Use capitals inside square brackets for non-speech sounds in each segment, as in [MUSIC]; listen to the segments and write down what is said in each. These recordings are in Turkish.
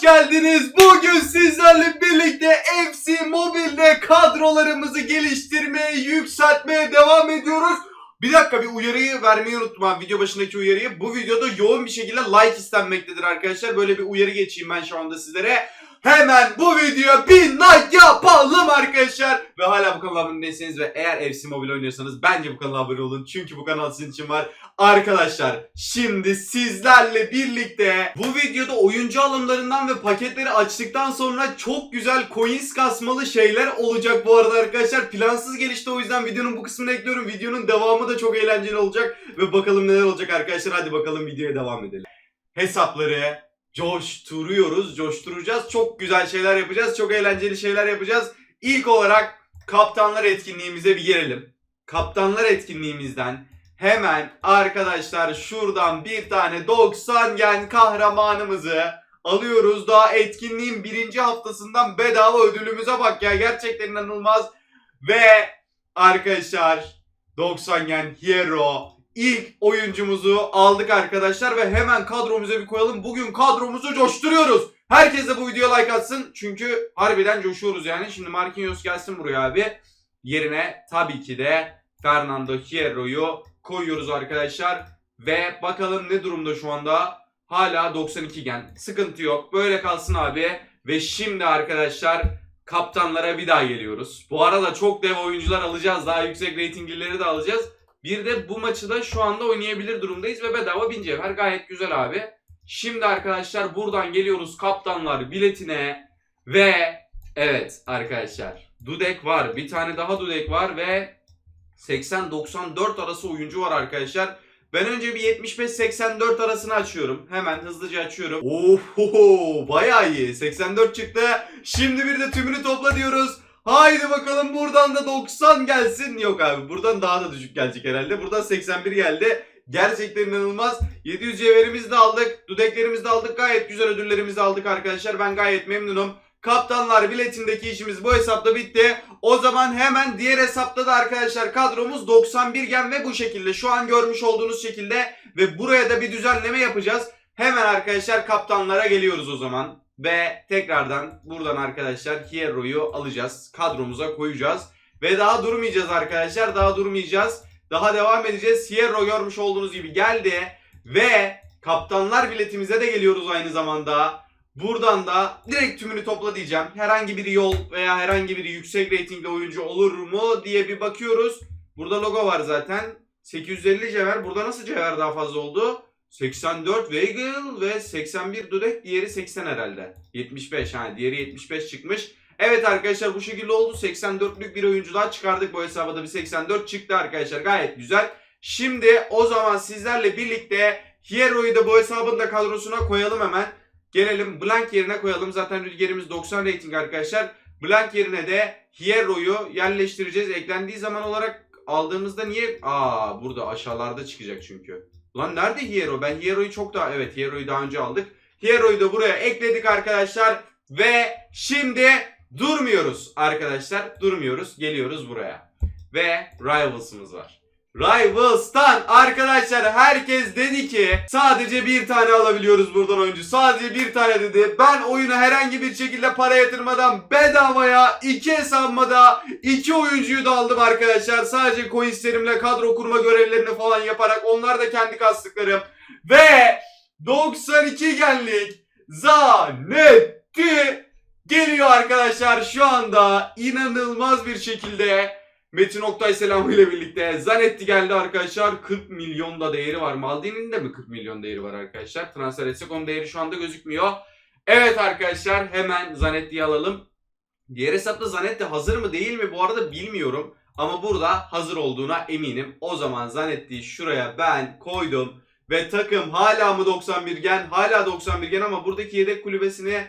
Hoş geldiniz. Bugün sizlerle birlikte FC Mobile'de kadrolarımızı geliştirmeye, yükseltmeye devam ediyoruz. Bir dakika bir uyarıyı vermeyi unuttum abi video başındaki uyarıyı. Bu videoda yoğun bir şekilde like istenmektedir arkadaşlar. Böyle bir uyarı geçeyim ben şu anda sizlere. Hemen bu videoya 1000 like yapalım arkadaşlar. Ve hala bu kanala abone değilseniz ve eğer FC Mobile oynuyorsanız bence bu kanala abone olun. Çünkü bu kanal sizin için var. Arkadaşlar şimdi sizlerle birlikte bu videoda oyuncu alımlarından ve paketleri açtıktan sonra çok güzel coins kasmalı şeyler olacak bu arada arkadaşlar. Plansız gelişti o yüzden videonun bu kısmını ekliyorum. Videonun devamı da çok eğlenceli olacak. Ve bakalım neler olacak arkadaşlar. Hadi bakalım videoya devam edelim. Hesapları coşturuyoruz, coşturacağız. Çok güzel şeyler yapacağız. Çok eğlenceli şeyler yapacağız. İlk olarak kaptanlar etkinliğimize bir girelim. Kaptanlar etkinliğimizden hemen arkadaşlar şuradan bir tane 90 gen kahramanımızı alıyoruz. Daha etkinliğin birinci haftasından bedava ödülümüze bak ya. Gerçekten inanılmaz. Ve arkadaşlar 90 gen hero ilk oyuncumuzu aldık arkadaşlar ve hemen kadromuza bir koyalım. Bugün kadromuzu coşturuyoruz. Herkes de bu videoya like atsın. Çünkü harbiden coşuyoruz yani. Şimdi Marquinhos gelsin buraya abi. Yerine tabii ki de Fernando Hierro'yu koyuyoruz arkadaşlar. Ve bakalım ne durumda şu anda. Hala 92 gen. Sıkıntı yok. Böyle kalsın abi. Ve şimdi arkadaşlar kaptanlara bir daha geliyoruz. Bu arada çok dev oyuncular alacağız. Daha yüksek reytinglileri de alacağız. Bir de bu maçı da şu anda oynayabilir durumdayız ve bedava 1000 cevher gayet güzel abi. Şimdi arkadaşlar buradan geliyoruz kaptanlar biletine ve evet arkadaşlar Dudek var. Bir tane daha Dudek var ve 80-94 arası oyuncu var arkadaşlar. Ben önce bir 75-84 arasını açıyorum. Hemen hızlıca açıyorum. Oho bayağı iyi. 84 çıktı. Şimdi bir de tümünü topla diyoruz. Haydi bakalım buradan da 90 gelsin. Yok abi buradan daha da düşük gelecek herhalde. Buradan 81 geldi. Gerçekten inanılmaz. 700 cevherimizi de aldık. Dudeklerimizi de aldık. Gayet güzel ödüllerimizi aldık arkadaşlar. Ben gayet memnunum. Kaptanlar biletindeki işimiz bu hesapta bitti. O zaman hemen diğer hesapta da arkadaşlar kadromuz 91 gen ve bu şekilde. Şu an görmüş olduğunuz şekilde ve buraya da bir düzenleme yapacağız. Hemen arkadaşlar kaptanlara geliyoruz o zaman. Ve tekrardan buradan arkadaşlar Hierro'yu alacağız. Kadromuza koyacağız. Ve daha durmayacağız arkadaşlar. Daha durmayacağız. Daha devam edeceğiz. Hierro görmüş olduğunuz gibi geldi. Ve kaptanlar biletimize de geliyoruz aynı zamanda. Buradan da direkt tümünü topla diyeceğim. Herhangi bir yol veya herhangi bir yüksek reytingli oyuncu olur mu diye bir bakıyoruz. Burada logo var zaten. 850 cevher. Burada nasıl cevher daha fazla oldu? 84 Weigel ve 81 Dudek. Diğeri 80 herhalde. 75 ha. Diğeri 75 çıkmış. Evet arkadaşlar bu şekilde oldu. 84'lük bir oyuncu daha çıkardık. Bu hesaba da bir 84 çıktı arkadaşlar. Gayet güzel. Şimdi o zaman sizlerle birlikte Hiero'yu da bu hesabın da kadrosuna koyalım hemen. Gelelim Blank yerine koyalım. Zaten rüzgarımız 90 rating arkadaşlar. Blank yerine de Hiero'yu yerleştireceğiz. Eklendiği zaman olarak aldığımızda niye? Aa burada aşağılarda çıkacak çünkü. Lan nerede Hiero? Ben Hiero'yu çok daha... Evet Hiero'yu daha önce aldık. Hiero'yu da buraya ekledik arkadaşlar. Ve şimdi durmuyoruz arkadaşlar. Durmuyoruz. Geliyoruz buraya. Ve Rivals'ımız var. Rivals'tan arkadaşlar herkes dedi ki sadece bir tane alabiliyoruz buradan oyuncu. Sadece bir tane dedi. Ben oyuna herhangi bir şekilde para yatırmadan bedavaya iki hesabıma da iki oyuncuyu da aldım arkadaşlar. Sadece coinslerimle kadro kurma görevlerini falan yaparak onlar da kendi kastıklarım. Ve 92 genlik Zanetti geliyor arkadaşlar şu anda inanılmaz bir şekilde Metin Oktay selamı ile birlikte Zanetti geldi arkadaşlar. 40 milyon da değeri var. Maldini'nin de mi 40 milyon değeri var arkadaşlar? Transfer etsek onun değeri şu anda gözükmüyor. Evet arkadaşlar hemen Zanetti'yi alalım. Diğer hesapta Zanetti hazır mı değil mi bu arada bilmiyorum. Ama burada hazır olduğuna eminim. O zaman Zanetti'yi şuraya ben koydum. Ve takım hala mı 91 gen? Hala 91 gen ama buradaki yedek kulübesini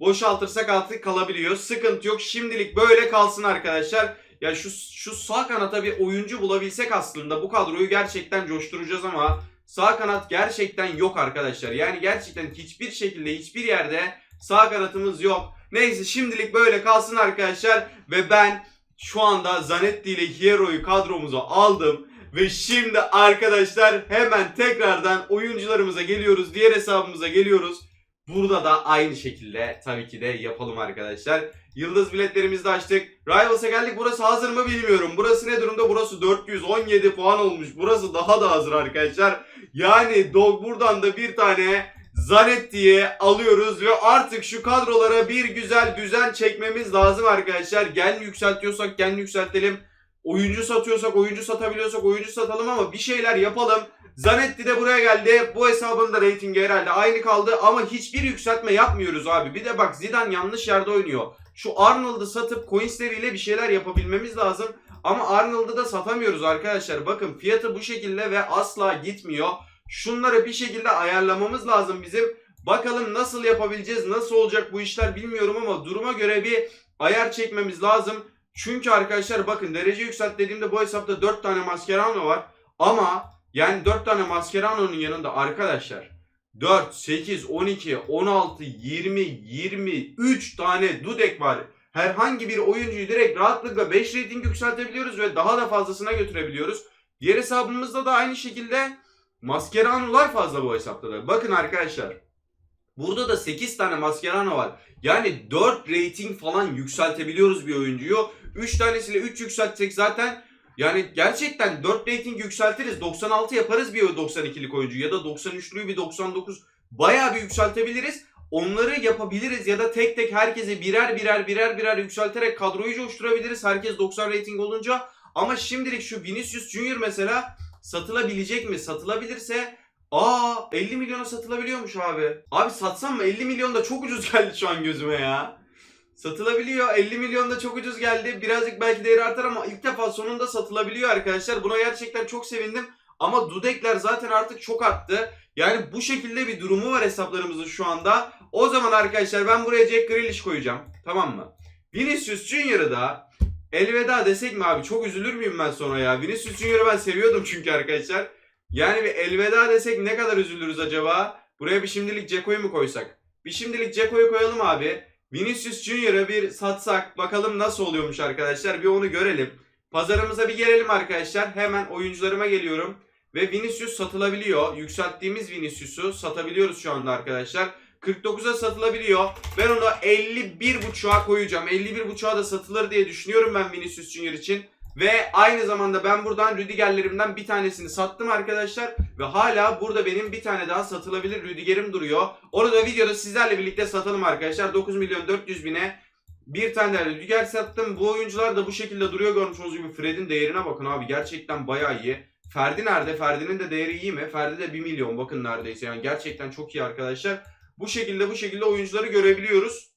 boşaltırsak artık kalabiliyor. Sıkıntı yok. Şimdilik böyle kalsın arkadaşlar. Ya şu şu sağ kanata bir oyuncu bulabilsek aslında bu kadroyu gerçekten coşturacağız ama sağ kanat gerçekten yok arkadaşlar. Yani gerçekten hiçbir şekilde hiçbir yerde sağ kanatımız yok. Neyse şimdilik böyle kalsın arkadaşlar ve ben şu anda Zanetti ile Hiero'yu kadromuza aldım. Ve şimdi arkadaşlar hemen tekrardan oyuncularımıza geliyoruz. Diğer hesabımıza geliyoruz. Burada da aynı şekilde tabii ki de yapalım arkadaşlar. Yıldız biletlerimizi de açtık. Rivals'a geldik. Burası hazır mı bilmiyorum. Burası ne durumda? Burası 417 puan olmuş. Burası daha da hazır arkadaşlar. Yani Dog buradan da bir tane Zanetti'ye alıyoruz ve artık şu kadrolara bir güzel düzen çekmemiz lazım arkadaşlar. Gen yükseltiyorsak gen yükseltelim. Oyuncu satıyorsak oyuncu satabiliyorsak oyuncu satalım ama bir şeyler yapalım. Zanetti de buraya geldi. Bu hesabın da reytingi herhalde aynı kaldı ama hiçbir yükseltme yapmıyoruz abi. Bir de bak Zidane yanlış yerde oynuyor. Şu Arnold'u satıp coinsleriyle bir şeyler yapabilmemiz lazım. Ama Arnold'u da satamıyoruz arkadaşlar. Bakın fiyatı bu şekilde ve asla gitmiyor. Şunları bir şekilde ayarlamamız lazım bizim. Bakalım nasıl yapabileceğiz, nasıl olacak bu işler bilmiyorum ama duruma göre bir ayar çekmemiz lazım. Çünkü arkadaşlar bakın derece yükselt dediğimde bu hesapta 4 tane Mascherano var. Ama yani 4 tane Mascherano'nun yanında arkadaşlar 4, 8, 12, 16, 20, 23 tane Dudek var. Herhangi bir oyuncuyu direkt rahatlıkla 5 rating yükseltebiliyoruz ve daha da fazlasına götürebiliyoruz. Diğer hesabımızda da aynı şekilde Mascherano'lar fazla bu hesapta da. Bakın arkadaşlar. Burada da 8 tane Mascherano var. Yani 4 rating falan yükseltebiliyoruz bir oyuncuyu. 3 tanesiyle 3 yükseltsek zaten yani gerçekten 4 rating yükseltiriz. 96 yaparız bir 92'lik oyuncu ya da 93'lüyü bir 99 bayağı bir yükseltebiliriz. Onları yapabiliriz ya da tek tek herkese birer birer birer birer yükselterek kadroyu coşturabiliriz. Herkes 90 rating olunca. Ama şimdilik şu Vinicius Junior mesela satılabilecek mi? Satılabilirse Aa 50 milyona satılabiliyormuş abi. Abi satsam mı? 50 milyon da çok ucuz [LAUGHS] geldi şu an gözüme ya. Satılabiliyor. 50 milyon da çok ucuz geldi. Birazcık belki değeri artar ama ilk defa sonunda satılabiliyor arkadaşlar. Buna gerçekten çok sevindim. Ama Dudekler zaten artık çok arttı. Yani bu şekilde bir durumu var hesaplarımızın şu anda. O zaman arkadaşlar ben buraya Jack Grealish koyacağım. Tamam mı? Vinicius Junior'ı da elveda desek mi abi? Çok üzülür müyüm ben sonra ya? Vinicius Junior'ı ben seviyordum çünkü arkadaşlar. Yani bir elveda desek ne kadar üzülürüz acaba? Buraya bir şimdilik Ceko'yu mu koysak? Bir şimdilik Ceko'yu koyalım abi. Vinicius Junior'ı bir satsak bakalım nasıl oluyormuş arkadaşlar. Bir onu görelim. Pazarımıza bir gelelim arkadaşlar. Hemen oyuncularıma geliyorum. Ve Vinicius satılabiliyor. Yükselttiğimiz Vinicius'u satabiliyoruz şu anda arkadaşlar. 49'a satılabiliyor. Ben onu 51.5'a koyacağım. 51.5'a da satılır diye düşünüyorum ben Vinicius Junior için. Ve aynı zamanda ben buradan Rüdigerlerimden bir tanesini sattım arkadaşlar. Ve hala burada benim bir tane daha satılabilir Rüdiger'im duruyor. Onu da videoda sizlerle birlikte satalım arkadaşlar. 9 milyon 400 bine bir tane Rüdiger sattım. Bu oyuncular da bu şekilde duruyor görmüş gibi. Fred'in değerine bakın abi gerçekten bayağı iyi. Ferdi nerede? Ferdi'nin de değeri iyi mi? Ferdi de 1 milyon bakın neredeyse. Yani gerçekten çok iyi arkadaşlar. Bu şekilde bu şekilde oyuncuları görebiliyoruz.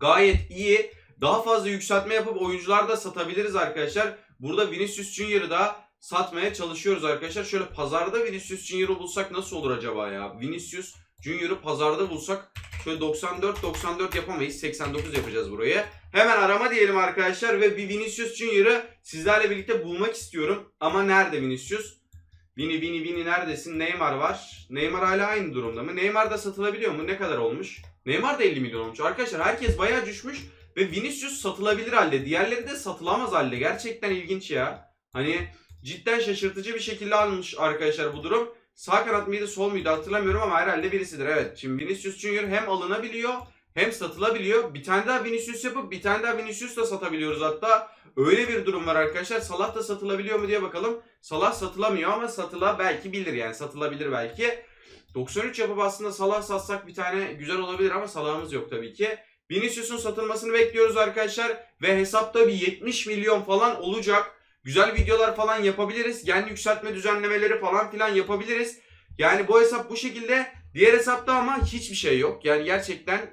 Gayet iyi. Daha fazla yükseltme yapıp oyuncular da satabiliriz arkadaşlar. Burada Vinicius Junior'ı da satmaya çalışıyoruz arkadaşlar. Şöyle pazarda Vinicius Junior'ı bulsak nasıl olur acaba ya? Vinicius Junior'ı pazarda bulsak şöyle 94 94 yapamayız. 89 yapacağız buraya. Hemen arama diyelim arkadaşlar ve bir Vinicius Junior'ı sizlerle birlikte bulmak istiyorum. Ama nerede Vinicius? Vini Vini Vini neredesin? Neymar var. Neymar hala aynı durumda mı? Neymar da satılabiliyor mu? Ne kadar olmuş? Neymar da 50 milyon olmuş. Arkadaşlar herkes bayağı düşmüş. Ve Vinicius satılabilir halde. Diğerleri de satılamaz halde. Gerçekten ilginç ya. Hani cidden şaşırtıcı bir şekilde alınmış arkadaşlar bu durum. Sağ kanat mıydı sol muydu hatırlamıyorum ama herhalde birisidir. Evet şimdi Vinicius Junior hem alınabiliyor hem satılabiliyor. Bir tane daha Vinicius yapıp bir tane daha Vinicius da satabiliyoruz hatta. Öyle bir durum var arkadaşlar. Salah da satılabiliyor mu diye bakalım. Salah satılamıyor ama satıla belki bilir yani satılabilir belki. 93 yapıp aslında Salah satsak bir tane güzel olabilir ama Salah'ımız yok tabii ki. Vinicius'un satılmasını bekliyoruz arkadaşlar. Ve hesapta bir 70 milyon falan olacak. Güzel videolar falan yapabiliriz. Gen yükseltme düzenlemeleri falan filan yapabiliriz. Yani bu hesap bu şekilde. Diğer hesapta ama hiçbir şey yok. Yani gerçekten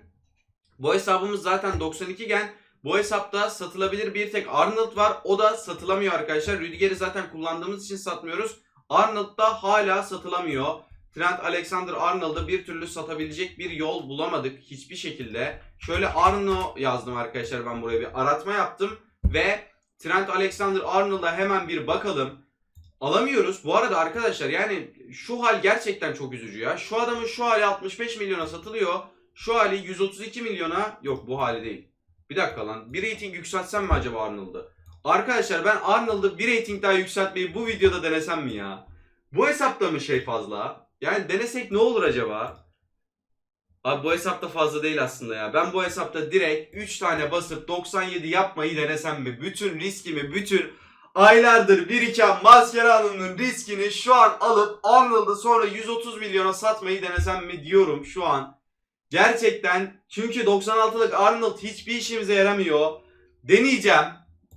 bu hesabımız zaten 92 gen. Bu hesapta satılabilir bir tek Arnold var. O da satılamıyor arkadaşlar. Rüdiger'i zaten kullandığımız için satmıyoruz. Arnold da hala satılamıyor. Trent Alexander-Arnold'ı bir türlü satabilecek bir yol bulamadık hiçbir şekilde. Şöyle Arno yazdım arkadaşlar ben buraya bir aratma yaptım ve Trent Alexander-Arnold'a hemen bir bakalım. Alamıyoruz. Bu arada arkadaşlar yani şu hal gerçekten çok üzücü ya. Şu adamın şu hali 65 milyona satılıyor. Şu hali 132 milyona yok bu hali değil. Bir dakika lan. Bir rating yükseltsem mi acaba Arnold'ı? Arkadaşlar ben Arnold'ı bir rating daha yükseltmeyi bu videoda denesem mi ya? Bu hesapta mı şey fazla? Yani denesek ne olur acaba? Abi bu hesapta fazla değil aslında ya. Ben bu hesapta direkt 3 tane basıp 97 yapmayı denesem mi? Bütün riskimi, bütün aylardır biriken Mascherano'nun riskini şu an alıp Arnold'u sonra 130 milyona satmayı denesem mi diyorum şu an. Gerçekten çünkü 96'lık Arnold hiçbir işimize yaramıyor. Deneyeceğim.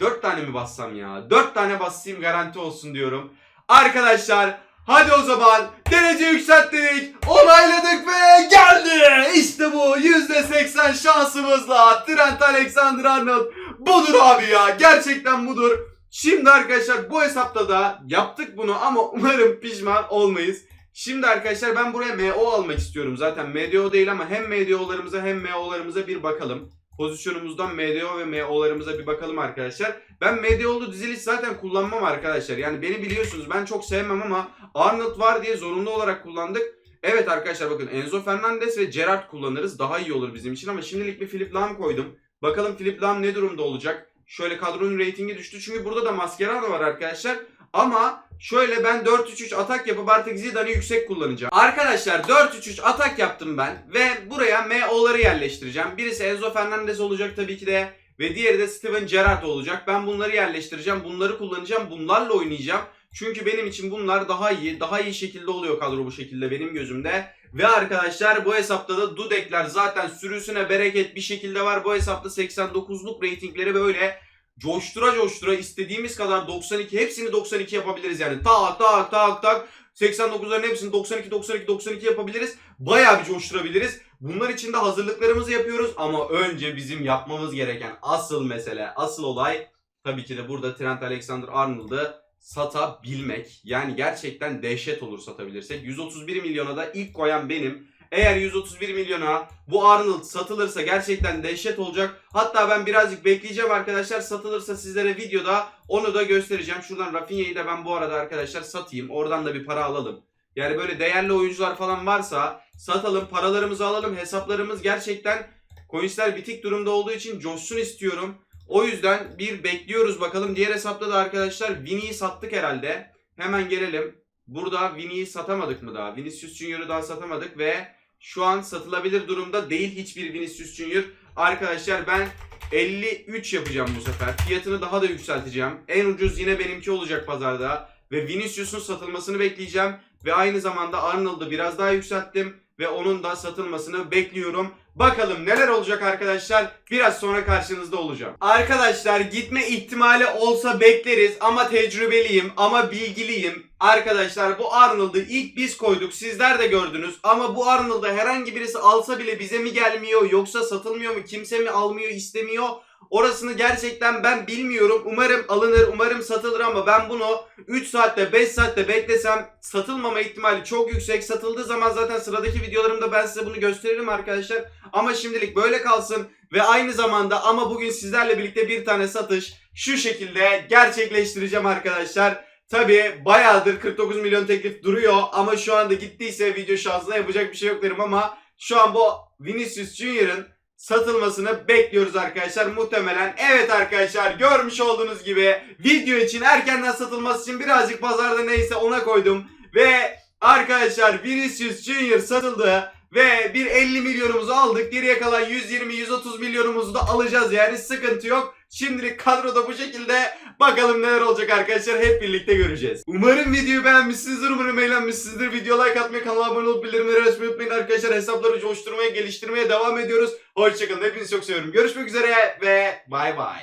4 tane mi bassam ya? 4 tane basayım garanti olsun diyorum. Arkadaşlar hadi o zaman derece yükselttik. Onayladık ve geldi. İşte bu %80 şansımızla Trent Alexander-Arnold budur abi ya. Gerçekten budur. Şimdi arkadaşlar bu hesapta da yaptık bunu ama umarım pişman olmayız. Şimdi arkadaşlar ben buraya MO almak istiyorum. Zaten MDO değil ama hem MDO'larımıza hem MO'larımıza bir bakalım. Pozisyonumuzdan MDO ve MO'larımıza bir bakalım arkadaşlar. Ben MDO'lu diziliş zaten kullanmam arkadaşlar. Yani beni biliyorsunuz ben çok sevmem ama Arnold var diye zorunlu olarak kullandık. Evet arkadaşlar bakın Enzo Fernandez ve Gerrard kullanırız. Daha iyi olur bizim için ama şimdilik bir Philip Lahm koydum. Bakalım Philip Lahm ne durumda olacak? Şöyle kadronun reytingi düştü çünkü burada da Mascherano var arkadaşlar. Ama şöyle ben 4-3-3 atak yapıp artık Zidane'ı yüksek kullanacağım. Arkadaşlar 4-3-3 atak yaptım ben ve buraya MO'ları yerleştireceğim. Birisi Enzo Fernandez olacak tabii ki de ve diğeri de Steven Gerrard olacak. Ben bunları yerleştireceğim, bunları kullanacağım, bunlarla oynayacağım. Çünkü benim için bunlar daha iyi, daha iyi şekilde oluyor kadro bu şekilde benim gözümde. Ve arkadaşlar bu hesapta da Dudekler zaten sürüsüne bereket bir şekilde var. Bu hesapta 89'luk reytingleri böyle coştura coştura istediğimiz kadar 92 hepsini 92 yapabiliriz yani. Tak tak tak tak 89'ların hepsini 92 92 92 yapabiliriz. Bayağı bir coşturabiliriz. Bunlar için de hazırlıklarımızı yapıyoruz ama önce bizim yapmamız gereken asıl mesele, asıl olay tabii ki de burada Trent Alexander-Arnold'ı satabilmek. Yani gerçekten dehşet olur satabilirsek. 131 milyona da ilk koyan benim. Eğer 131 milyona bu Arnold satılırsa gerçekten dehşet olacak. Hatta ben birazcık bekleyeceğim arkadaşlar. Satılırsa sizlere videoda onu da göstereceğim. Şuradan Rafinha'yı da ben bu arada arkadaşlar satayım. Oradan da bir para alalım. Yani böyle değerli oyuncular falan varsa satalım, paralarımızı alalım. Hesaplarımız gerçekten coinsler bitik durumda olduğu için coşsun istiyorum. O yüzden bir bekliyoruz bakalım. Diğer hesapta da arkadaşlar Vini'yi sattık herhalde. Hemen gelelim. Burada Vini'yi satamadık mı daha? Vinicius Junior'ı daha satamadık ve şu an satılabilir durumda değil hiçbir Vinicius Junior. Arkadaşlar ben 53 yapacağım bu sefer. Fiyatını daha da yükselteceğim. En ucuz yine benimki olacak pazarda. Ve Vinicius'un satılmasını bekleyeceğim. Ve aynı zamanda Arnold'u biraz daha yükselttim. Ve onun da satılmasını bekliyorum. Bakalım neler olacak arkadaşlar. Biraz sonra karşınızda olacağım. Arkadaşlar gitme ihtimali olsa bekleriz ama tecrübeliyim ama bilgiliyim. Arkadaşlar bu Arnold'u ilk biz koyduk. Sizler de gördünüz. Ama bu Arnold'u herhangi birisi alsa bile bize mi gelmiyor yoksa satılmıyor mu? Kimse mi almıyor, istemiyor? Orasını gerçekten ben bilmiyorum. Umarım alınır, umarım satılır ama ben bunu 3 saatte 5 saatte beklesem satılmama ihtimali çok yüksek. Satıldığı zaman zaten sıradaki videolarımda ben size bunu gösteririm arkadaşlar. Ama şimdilik böyle kalsın ve aynı zamanda ama bugün sizlerle birlikte bir tane satış şu şekilde gerçekleştireceğim arkadaşlar. Tabi bayağıdır 49 milyon teklif duruyor ama şu anda gittiyse video şansına yapacak bir şey yok derim ama şu an bu Vinicius Junior'ın satılmasını bekliyoruz arkadaşlar muhtemelen. Evet arkadaşlar görmüş olduğunuz gibi video için erkenden satılması için birazcık pazarda neyse ona koydum. Ve arkadaşlar Vinicius Junior satıldı. Ve bir 50 milyonumuzu aldık. Geriye kalan 120-130 milyonumuzu da alacağız yani sıkıntı yok. Şimdilik kadroda bu şekilde. Bakalım neler olacak arkadaşlar hep birlikte göreceğiz. Umarım videoyu beğenmişsinizdir. Umarım eğlenmişsinizdir. Video like atmayı, kanala abone olup bildirimleri açmayı unutmayın arkadaşlar. Hesapları coşturmaya, geliştirmeye devam ediyoruz. Hoşçakalın. Hepinizi çok seviyorum. Görüşmek üzere ve bay bay.